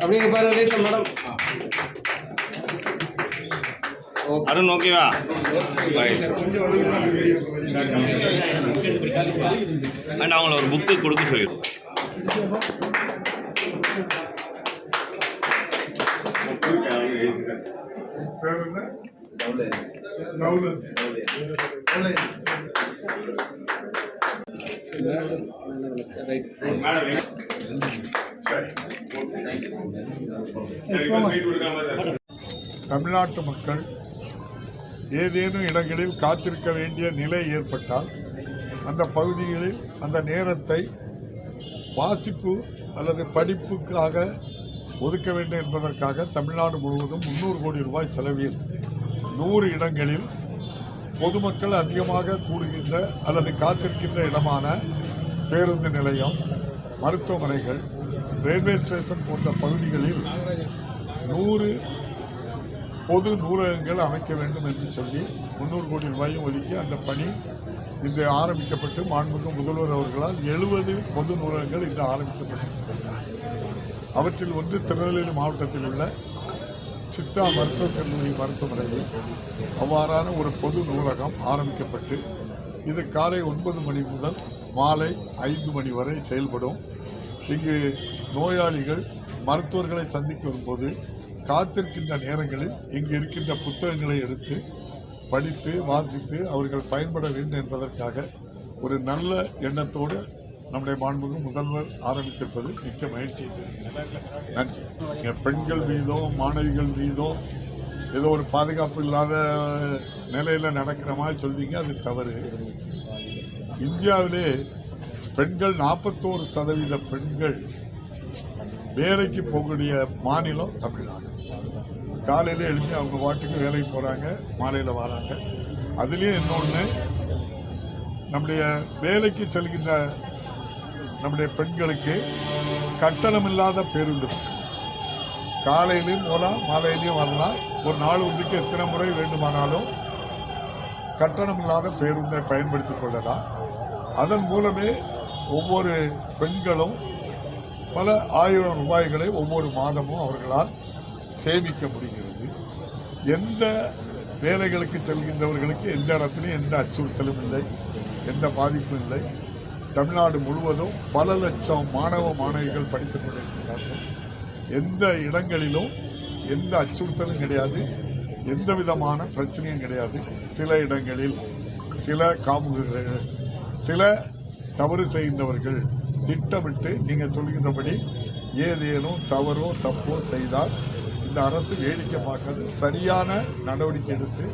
அப்படியே பாருங்க லேசா மேடம் அருண் ஓகேவா அண்ட் அவங்கள ஒரு புக்கு கொடுக்க சொல்லிடுவோம் பேர் தமிழ்நாட்டு மக்கள் ஏதேனும் இடங்களில் காத்திருக்க வேண்டிய நிலை ஏற்பட்டால் அந்த பகுதிகளில் அந்த நேரத்தை வாசிப்பு அல்லது படிப்புக்காக ஒதுக்க வேண்டும் என்பதற்காக தமிழ்நாடு முழுவதும் முந்நூறு கோடி ரூபாய் செலவில் நூறு இடங்களில் பொதுமக்கள் அதிகமாக கூடுகின்ற அல்லது காத்திருக்கின்ற இடமான பேருந்து நிலையம் மருத்துவமனைகள் ரயில்வே ஸ்டேஷன் போன்ற பகுதிகளில் நூறு பொது நூலகங்கள் அமைக்க வேண்டும் என்று சொல்லி முந்நூறு கோடி ரூபாயும் ஒதுக்கி அந்த பணி இன்று ஆரம்பிக்கப்பட்டு மாண்புமிகு முதல்வர் அவர்களால் எழுபது பொது நூலகங்கள் இன்று ஆரம்பிக்கப்பட்டிருக்கிறது அவற்றில் ஒன்று திருநெல்வேலி மாவட்டத்தில் உள்ள சித்தா மருத்துவக் கல்லூரி மருத்துவமனையில் அவ்வாறான ஒரு பொது நூலகம் ஆரம்பிக்கப்பட்டு இது காலை ஒன்பது மணி முதல் மாலை ஐந்து மணி வரை செயல்படும். இங்கு நோயாளிகள் மருத்துவர்களை சந்திக்க வரும்போது காத்திருக்கின்ற நேரங்களில் இங்கு இருக்கின்ற புத்தகங்களை எடுத்து படித்து வாசித்து அவர்கள் பயன்பட வேண்டும் என்பதற்காக ஒரு நல்ல எண்ணத்தோடு நம்முடைய மாண்புக்கு முதல்வர் ஆரம்பித்திருப்பது மிக்க மகிழ்ச்சியை தருகிறது. நன்றி. இங்கே பெண்கள் மீதோ மாணவிகள் மீதோ ஏதோ ஒரு பாதுகாப்பு இல்லாத நிலையில் நடக்கிற மாதிரி சொல்றீங்க அது தவறு. இந்தியாவிலே பெண்கள் நாற்பத்தோரு சதவீத பெண்கள் வேலைக்கு போகக்கூடிய மாநிலம் தமிழ்நாடு. காலையில் எழுப்பி அவங்க வாட்டுக்கு வேலைக்கு போகிறாங்க மாலையில் வராங்க. அதுலேயும் இன்னொன்று நம்முடைய வேலைக்கு செல்கின்ற நம்முடைய பெண்களுக்கு கட்டணமில்லாத பேருந்து. காலையிலையும் போகலாம் மாலையிலையும் வரலாம். ஒரு நாள் ஒன்றுக்கு எத்தனை முறை வேண்டுமானாலும் கட்டணமில்லாத பேருந்தை பயன்படுத்திக் கொள்ளலாம். அதன் மூலமே ஒவ்வொரு பெண்களும் பல ஆயிரம் ரூபாய்களை ஒவ்வொரு மாதமும் அவர்களால் சேமிக்க முடிகிறது. எந்த வேலைகளுக்கு செல்கின்றவர்களுக்கு எந்த இடத்துலையும் எந்த அச்சுறுத்தலும் இல்லை எந்த பாதிப்பும் இல்லை. தமிழ்நாடு முழுவதும் பல லட்சம் மாணவ மாணவிகள் படித்துக் கொண்டிருக்கிறார்கள். எந்த இடங்களிலும் எந்த அச்சுறுத்தலும் கிடையாது. எந்த விதமான பிரச்சனையும் கிடையாது. சில இடங்களில் சில காமுகர்கள் சில தவறு செய்கின்றவர்கள் திட்டமிட்டு நீங்கள் சொல்கின்றபடி ஏதேனும் தவறோ தப்போ செய்தால் இந்த அரசு வேடிக்கை பார்க்காது. சரியான நடவடிக்கை எடுத்து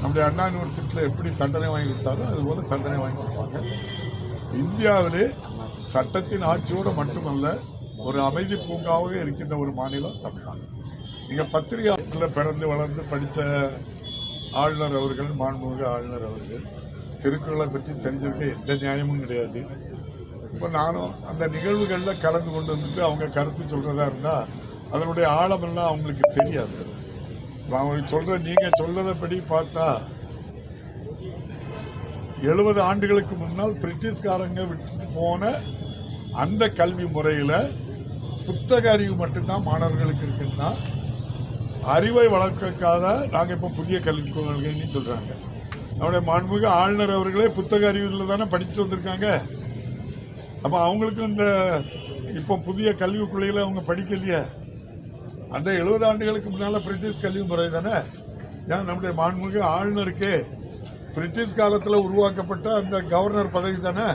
நம்முடைய அண்ணா யூனிவர்சிட்டியில் எப்படி தண்டனை வாங்கி கொடுத்தாரோ அதுபோல் தண்டனை வாங்கி கொடுப்பாங்க. இந்தியாவிலே சட்டத்தின் ஆட்சியோடு மட்டுமல்ல ஒரு அமைதி பூங்காவாக இருக்கின்ற ஒரு மாநிலம் தமிழ்நாடு. நீங்கள் பத்திரிகையாளர்களில் பிறந்து வளர்ந்து படித்த ஆளுநர் அவர்கள் மாண்புமிகு ஆளுநர் அவர்கள் திருக்குறளை பற்றி தெரிஞ்சிருக்க எந்த நியாயமும் கிடையாது. இப்போ நானும் அந்த நிகழ்வுகளில் கலந்து கொண்டு வந்துட்டு அவங்க கருத்து சொல்கிறதா இருந்தால் அதனுடைய ஆழமெல்லாம் அவங்களுக்கு தெரியாது. நான் அவங்களுக்கு சொல்கிறேன் நீங்கள் சொல்லதைப்படி பார்த்தா எழுபது ஆண்டுகளுக்கு முன்னால் பிரிட்டிஷ்காரங்க விட்டு போன அந்த கல்வி முறையில் புத்தக அறிவு மட்டும்தான் மாணவர்களுக்கு இருக்குன்னா அறிவை வளர்க்காத நாங்கள் இப்போ புதிய கல்விக் கொள்கைன்னு சொல்கிறாங்க நம்முடைய மாண்புமிகு ஆளுநர் அவர்களே புத்தக அறிவில் தானே படிச்சுட்டு வந்திருக்காங்க. அப்போ அவங்களுக்கு இந்த இப்போ புதிய கல்விக் கொள்கையில் அவங்க படிக்கலையே அந்த எழுபது ஆண்டுகளுக்கு முன்னால் பிரிட்டிஷ் கல்வி முறை தானே? ஏன் நம்முடைய மாண்புமிகு ஆளுநருக்கே பிரிட்டிஷ் காலத்தில் உருவாக்கப்பட்ட அந்த கவர்னர் பதவி தானே?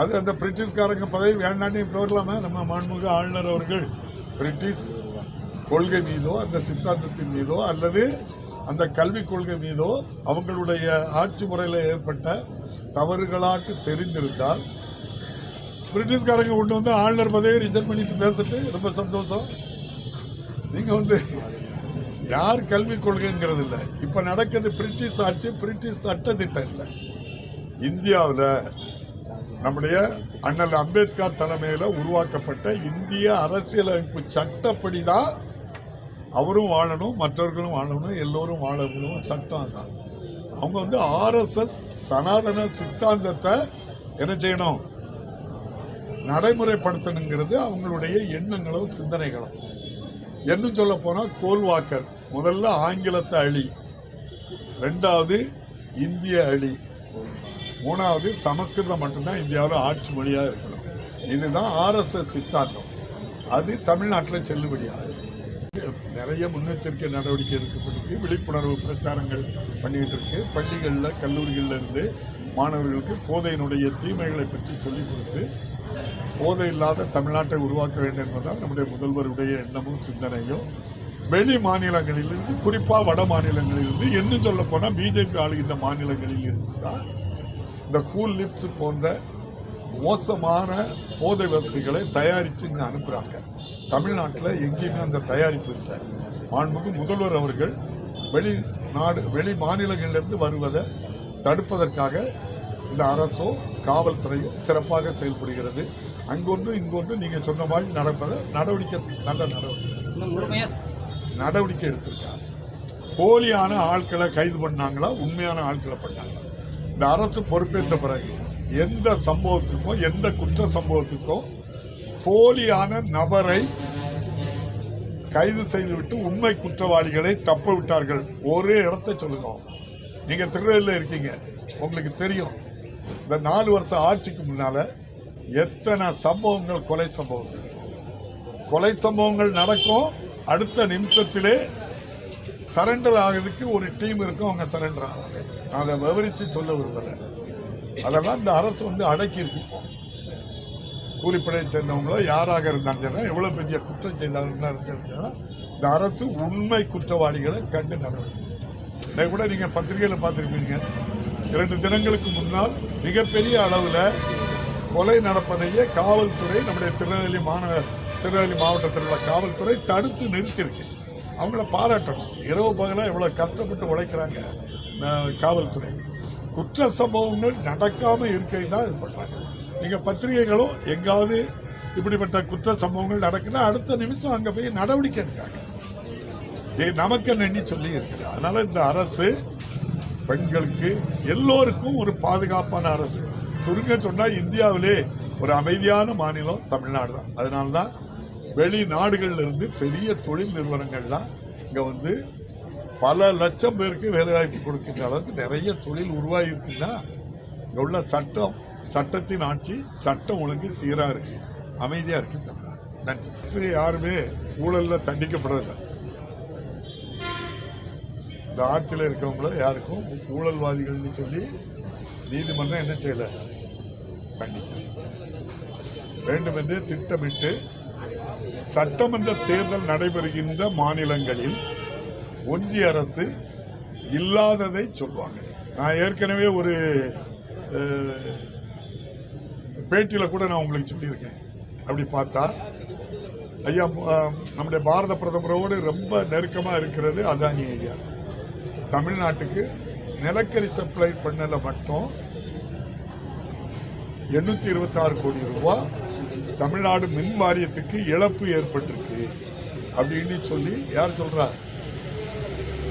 அது அந்த பிரிட்டிஷ்காரங்க பதவி வேண்டான்னு இப்போ வரலாமா? நம்ம மாண்புமிகு ஆளுநர் அவர்கள் பிரிட்டிஷ் கொள்கை மீதோ அந்த சித்தாந்தத்தின் மீதோ அல்லது அந்த கல்விக் கொள்கை மீதோ அவங்களுடைய ஆட்சி முறையில் ஏற்பட்ட தவறுகளாட்டு தெரிந்திருந்தால் பிரிட்டிஷ்காரங்க கொண்டு வந்து ஆளுநர் பதவியை ரிசர்வ் பண்ணிட்டு பேசிட்டு ரொம்ப சந்தோஷம். நீங்கள் வந்து யார் கல்விக் கொள்கைங்கிறது இல்லை இப்போ நடக்கிறது பிரிட்டிஷ் ஆட்சி பிரிட்டிஷ் சட்ட திட்டம் இல்லை. இந்தியாவில் நம்முடைய அண்ணல் அம்பேத்கர் தலைமையில் உருவாக்கப்பட்ட இந்திய அரசியலமைப்பு சட்டப்படி தான் அவரும் வாழணும் மற்றவர்களும் வாழணும் எல்லோரும் வாழணும் சட்டம் தான் அவங்க வந்து ஆர்எஸ்எஸ் சனாதன சித்தாந்தத்தை என்ன செய்யணும்? நடைமுறைப்படுத்தணுங்கிறது அவங்களுடைய எண்ணங்களும் சிந்தனைகளும் என்ன சொல்ல போனால் கோல்வாக்கர். முதல்ல ஆங்கிலத்தை அழி. ரெண்டாவது இந்திய அழி. மூணாவது சமஸ்கிருதம் மட்டும்தான் இந்தியாவில் ஆட்சி மொழியாக இருக்கணும். இதுதான் ஆர்எஸ்எஸ் சித்தாந்தம். அது தமிழ்நாட்டில் செல்லுபடியாகும் நிறைய முன்னெச்சரிக்கை நடவடிக்கை எடுக்கப்பட்டிருக்கு. விழிப்புணர்வு பிரச்சாரங்கள் பண்ணிக்கிட்டு இருக்கு. பள்ளிகளில் கல்லூரிகளில் இருந்து மாணவர்களுக்கு போதையினுடைய தீமைகளை பற்றி சொல்லிக் கொடுத்து போதை இல்லாத தமிழ்நாட்டை உருவாக்க வேண்டும் என்பதுதான் நம்முடைய முதல்வருடைய எண்ணமும் சிந்தனையும். வெளி மாநிலங்களிலிருந்து குறிப்பாக வட மாநிலங்களிலிருந்து இன்னும் சொல்ல போனால் பிஜேபி ஆளுகின்ற மாநிலங்களில் இருந்து தான் இந்த கூல் லிப்ஸ் போன்ற மோசமான போதை வசதிகளை தயாரித்து இங்கே அனுப்புகிறாங்க தமிழ்நாட்டில் எங்கேயுமே அந்த தயாரிப்பு இல்லை. மாண்புக்கு முதல்வர் அவர்கள் வெளிநாடு வெளி மாநிலங்களிலிருந்து வருவதை தடுப்பதற்காக இந்த அரசோ காவல்துறையோ சிறப்பாக செயல்படுகிறது. அங்கொன்று இங்கொன்று நீங்கள் சொன்ன மாதிரி நடப்பதை நடவடிக்கை நல்ல நடவடிக்கை. நடவடிக்கை எடுத்திருக்காங்க. போலியான ஆட்களை கைது பண்ணாங்களா? உண்மையான ஆட்களை பண்ணாங்களா? இந்த அரசு பொறுப்பேற்ற பிறகு எந்த சம்பவத்துக்கோ எந்த குற்ற சம்பவத்துக்கோ போலியான நபரை கைது செய்துவிட்டு உண்மை குற்றவாளிகளை தப்ப விட்டார்கள். ஒரே இடத்தை சொல்லுங்க. நீங்கள் திருநெல்வேலியில் இருக்கீங்க. உங்களுக்கு தெரியும். இந்த நாலு வருஷம் ஆட்சிக்கு முன்னால் எத்தனை சம்பவங்கள் கொலை சம்பவங்கள்? கொலை சம்பவங்கள் நடக்கும். அடுத்த நிமிஷத்திலே சரண்டர் ஆகிறதுக்கு ஒரு டீம் இருக்கும் அவங்க சரண்டர் ஆவாங்க. நான் அதை விவரித்து சொல்ல விரும்பலை. அதெல்லாம் இந்த அரசு வந்து அடக்கியிருக்கு. கூலிப்படையை சேர்ந்தவங்களோ யாராக இருந்தாலும் சரி எவ்வளோ பெரிய குற்றம் செய்தாலும் இந்த அரசு உண்மை குற்றவாளிகளை கண்டு நடவடிக்கை இதை கூட நீங்கள் பத்திரிகையில் பார்த்துருப்பீங்க. இரண்டு தினங்களுக்கு முன்னால் மிகப்பெரிய அளவில் கொலை நடப்பதையே காவல்துறை நம்முடைய திருநெல்வேலி மாநகர் திருநெல்வேலி மாவட்டத்தில் உள்ள காவல்துறை தடுத்து நிறுத்தியிருக்கு. அவங்கள பாராட்டணும். இரவு பகலாக எவ்வளோ கஷ்டப்பட்டு உழைக்கிறாங்க காவல்துறை. குற்ற சம்பவங்கள் நடக்காமல் இருக்கை தான் இது பண்ணுறாங்க நீங்கள் பத்திரிகைகளும் எங்காவது இப்படிப்பட்ட குற்ற சம்பவங்கள் நடக்குன்னா அடுத்த நிமிஷம் அங்கே போய் நடவடிக்கை எடுக்காங்க. இது நமக்கு நின்று சொல்லி இருக்குது? அதனால் இந்த அரசு பெண்களுக்கு எல்லோருக்கும் ஒரு பாதுகாப்பான அரசு. சுருங்க சொன்னால் இந்தியாவிலே ஒரு அமைதியான மாநிலம் தமிழ்நாடு தான். அதனால தான் வெளிநாடுகளில் இருந்து பெரிய தொழில் நிறுவனங்கள்லாம் இங்கே வந்து பல லட்சம் பேருக்கு வேலைவாய்ப்பு கொடுக்கின்ற அளவுக்கு நிறைய தொழில் உருவாகி இருக்குன்னா இங்கே உள்ள சட்டம் சட்டத்தின் ஆட்சி சட்டம் ஒழுங்கு சீராக இருக்கு. அமைதியாக இருக்கு தமிழ்நாடு நன்றி. யாருமே ஊழலில் தண்டிக்கப்படலை இந்த ஆட்சியில் இருக்கவங்கள யாருக்கும் ஊழல்வாதிகள்னு சொல்லி நீதிமன்றம் என்ன செய்யலை? தண்டிக்கல. வேண்டுமென்றே திட்டமிட்டு சட்டமன்ற தேர்தல் நடைபெறுகின்ற மாநிலங்களில் ஒன்றிய அரசு இல்லாததை சொல்வாங்க. நான் ஏற்கனவே ஒரு பேட்டியில் கூட நான் உங்களுக்கு சொல்லியிருக்கேன். அப்படி பார்த்தா ஐயா நம்முடைய பாரத பிரதமரோடு ரொம்ப நெருக்கமாக இருக்கிறது அதானி ஐயா. தமிழ்நாட்டுக்கு நிலக்கரி சப்ளை பண்ணல மட்டும் எண்ணூற்றி இருபத்தாறு கோடி ரூபாய் தமிழ்நாடு மின் வாரியத்துக்கு இழப்பு ஏற்பட்டிருக்கு அப்படின்னு சொல்லி யார் சொல்கிறா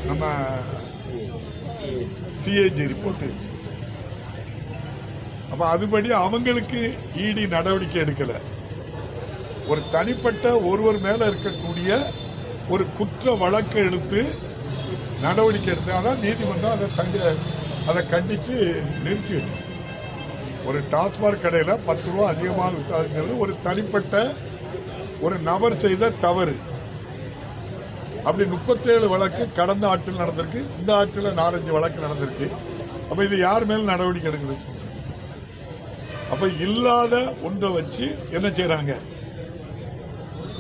நம்ம சிஏஜி ரிப்போர்ட் இருந்துச்சு அப்போ அதுபடி அவங்களுக்கு இடி நடவடிக்கை எடுக்கலை. ஒரு தனிப்பட்ட ஒருவர் மேலே இருக்கக்கூடிய ஒரு குற்ற வழக்கை எடுத்து நடவடிக்கை எடுத்தாதான் நீதிமன்றம் அதை தங்க அதை கண்டித்து நிறுத்தி வச்சு ஒரு டாஸ்மாக் கடையில் பத்து ரூபா அதிகமாக விற்றாதுங்கிறது ஒரு தனிப்பட்ட ஒரு நபர் செய்த தவறு. அப்படி முப்பத்தேழு வழக்கு கடந்த ஆட்சியில் நடந்திருக்கு. இந்த ஆட்சியில் நாலஞ்சு வழக்கு நடந்திருக்கு. அப்போ இது யார் மேல் நடவடிக்கை எடுக்கிறது அப்போ இல்லாத ஒன்றை வச்சு என்ன செய்கிறாங்க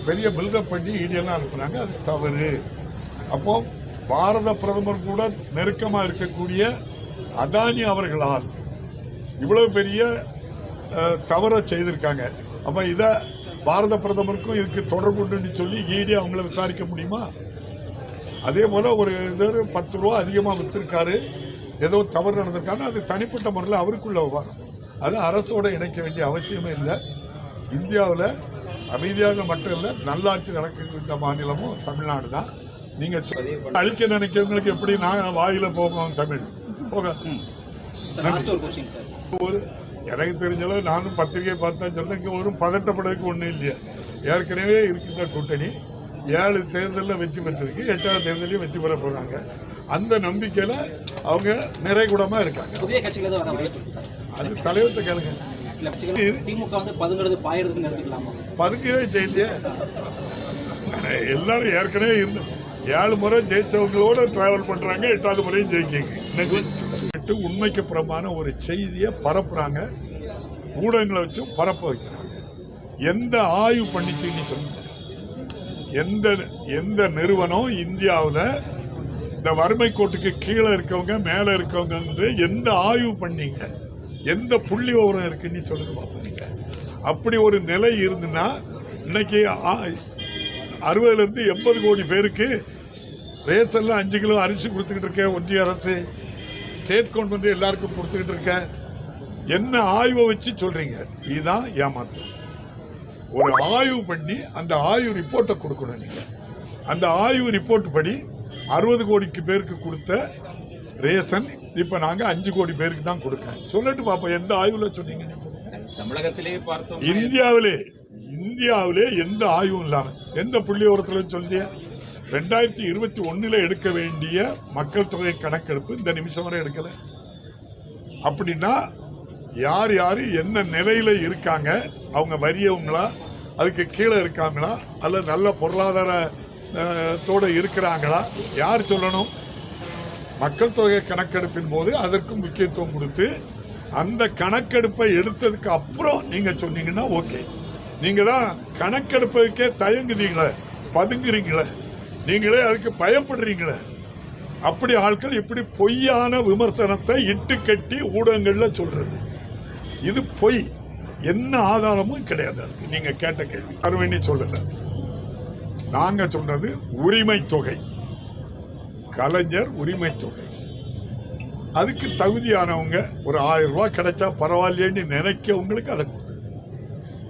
பெரிய பில்டப் பண்ணி இடியெல்லாம் அனுப்புனாங்க அது தவறு. அப்போ பாரத பிரதமர் கூட நெருக்கமாக இருக்கக்கூடிய அதானி அவர்களால் இவ்வளவு பெரிய தவறை செய்திருக்காங்க. அப்போ இதை பாரத பிரதமருக்கும் இதுக்கு தொடர்பு உண்டுன்னு சொல்லி ஈடி அவங்கள விசாரிக்க முடியுமா? அதே போல் ஒரு இது பத்து ரூபா அதிகமாக விற்றுருக்காரு ஏதோ தவறு நடந்திருக்காருன்னா அது தனிப்பட்ட முறையில் அவருக்குள்ள விவகாரம் அது அரசோட இணைக்க வேண்டிய அவசியமே இல்லை. இந்தியாவில் அமைதியாக மட்டும் இல்லை நல்லாட்சி நடக்கின்ற மாநிலமும் தமிழ்நாடு தான். நீங்கள் அழிக்க நினைக்கிறவங்களுக்கு எப்படி நான் வாயில் போகும் தமிழ்? லாஸ்ட் ஒரு எனக்கு தெரிஞ்சளவு நானும் பத்திரிகை பார்த்தா சொல்றேன். இங்கே ஒரு பதட்டப்படுறதுக்கு ஒன்றும் இல்லையா. ஏற்கனவே இருக்கின்ற கூட்டணி ஏழு தேர்தலில் வெற்றி பெற்றிருக்கு. எட்டாவது தேர்தலையும் வெற்றி பெற போகிறாங்க அந்த நம்பிக்கையில் அவங்க நிறைகுடமாக இருக்காங்க. அது தலைவர்கிட்ட கேளுங்க. திமுக வந்து பதுங்கிறது எடுத்துக்கலாமா செய்யலையே எல்லாரும் ஏற்கனவே இருந்து ஏழு முறை ஜெயிச்சவங்களோட டிராவல் பண்றாங்க எட்டாவது முறையும் ஜெயிக்கிங்க. உண்மைக்கு புறம்பான ஒரு செய்தியை பரப்புறாங்க. ஊடகங்களை வச்சு பரப்ப வைக்கிறாங்க. எந்த ஆய்வு பண்ணிச்சுன்னு சொல்லுங்க. எந்த எந்த நிறுவனம் இந்தியாவில் இந்த வறுமை கோட்டுக்கு கீழே இருக்கவங்க மேலே இருக்கவங்க எந்த ஆய்வு பண்ணீங்க? எந்த புள்ளி விவரம் இருக்குன்னு சொல்லுங்க பார்ப்பீங்க அப்படி ஒரு நிலை இருந்துன்னா இன்னைக்கு அறுபதுலேருந்து எண்பது கோடி பேருக்கு ரேஷன்ல அஞ்சு கிலோ அரிசி கொடுத்துக்கிட்டு இருக்கேன் ஒன்றிய அரசு. ஸ்டேட் கவர்மெண்ட் எல்லாருக்கும் கொடுத்துக்கிட்டு இருக்கேன். என்ன ஆய்வை வச்சு சொல்றீங்க? இதுதான் ஏமாத்து ஒரு ஆய்வு பண்ணி அந்த ஆய்வு ரிப்போர்ட்டை கொடுக்கணும் நீங்க. அந்த ஆய்வு ரிப்போர்ட் படி அறுபது கோடிக்கு பேருக்கு கொடுத்த ரேஷன் இப்போ நாங்கள் அஞ்சு கோடி பேருக்கு தான் கொடுக்கேன் சொல்லட்டு பாப்போம் எந்த ஆய்வில் சொன்னீங்கன்னு தமிழகத்திலே பார்த்தோம். இந்தியாவிலே இந்தியாவிலே எந்த ஆய்வும் இல்லாம எந்த புள்ளி விவரத்தில் சொல்லிய ரெண்டாயிரத்தி இருபத்தி ஒன்றில் எடுக்க வேண்டிய மக்கள் தொகை கணக்கெடுப்பு இந்த நிமிஷம் வரை எடுக்கலை. அப்படின்னா யார் யார் என்ன நிலையில் இருக்காங்க அவங்க வறியவங்களா அதுக்கு கீழே இருக்காங்களா அல்ல நல்ல பொருளாதார இருக்கிறாங்களா யார் சொல்லணும்? மக்கள் தொகை கணக்கெடுப்பின் போது அதற்கும் முக்கியத்துவம் கொடுத்து அந்த கணக்கெடுப்பை எடுத்ததுக்கு அப்புறம் நீங்கள் சொன்னீங்கன்னா ஓகே. நீங்கள் தான் கணக்கெடுப்பதுக்கே தயங்குறீங்களே பதுங்குறீங்களே. நீங்களே அதுக்கு பயப்படுறீங்களே? அப்படி ஆட்கள் இப்படி பொய்யான விமர்சனத்தை இட்டு கட்டி ஊடகங்களில் சொல்றது. இது பொய். என்ன ஆதாரமும் கிடையாது அதுக்கு. நீங்க கேட்ட கேள்வி. அருவேணி சொல்லலை நாங்க சொன்னது உரிமை தொகை. கலைஞர் உரிமை தொகை. அதுக்கு தகுதியானவங்க ஒரு ஆயிரம் ரூபா கிடைச்சா பரவாயில்லையேன்னு நினைக்கவங்களுக்கு அதை கொடுத்துருக்கு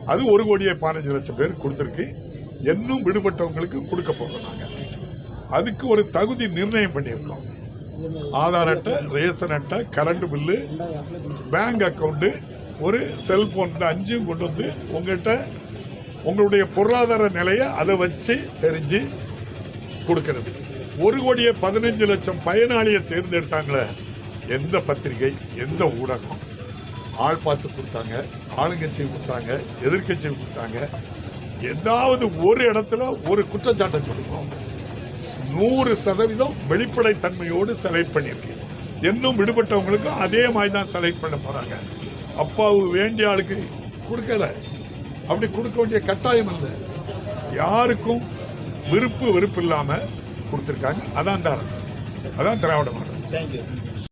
அது ஒரு கோடியே பதினஞ்சு லட்சம் பேர் கொடுத்துருக்கு. இன்னும் விடுபட்டவங்களுக்கு கொடுக்க போகிறோம் நாங்கள் அதுக்கு ஒரு தகுதி நிர்ணயம் பண்ணியிருக்கோம். ஆதார் அட்டை ரேஷன் அட்டை கரண்ட் பில்லு பேங்க் அக்கௌண்ட்டு ஒரு செல்ஃபோன் இந்த அஞ்சும் கொண்டு வந்து உங்கள்கிட்ட உங்களுடைய பொருளாதார நிலையை அதை வச்சு தெரிஞ்சு கொடுக்கறது. ஒரு கோடியே பதினஞ்சு லட்சம் பயனாளியை தேர்ந்தெடுத்தாங்களே எந்த பத்திரிகை எந்த ஊடகம்? ஆள் பார்த்து கொடுத்தாங்க ஆளுங்கட்சி கொடுத்தாங்க எதிர்கட்சி கொடுத்தாங்க. ஏதாவது ஒரு இடத்துல ஒரு குற்றச்சாட்டை சொல்லுவோம். நூறு சதவீதம் வெளிப்படைத்தன்மையோடு செலக்ட் பண்ணியிருக்கேன். இன்னும் விடுபட்டவங்களுக்கும் அதே மாதிரி தான் செலக்ட் பண்ண போகிறாங்க அப்பாவுக்கு வேண்டிய ஆளுக்கு கொடுக்கல. அப்படி கொடுக்க வேண்டிய கட்டாயம் இல்லை. யாருக்கும் விருப்பு வெறுப்பு இல்லாமல் கொடுத்துருக்காங்க. அதான் அந்த அரசு. அதான் திராவிட மாடல். தேங்க்யூ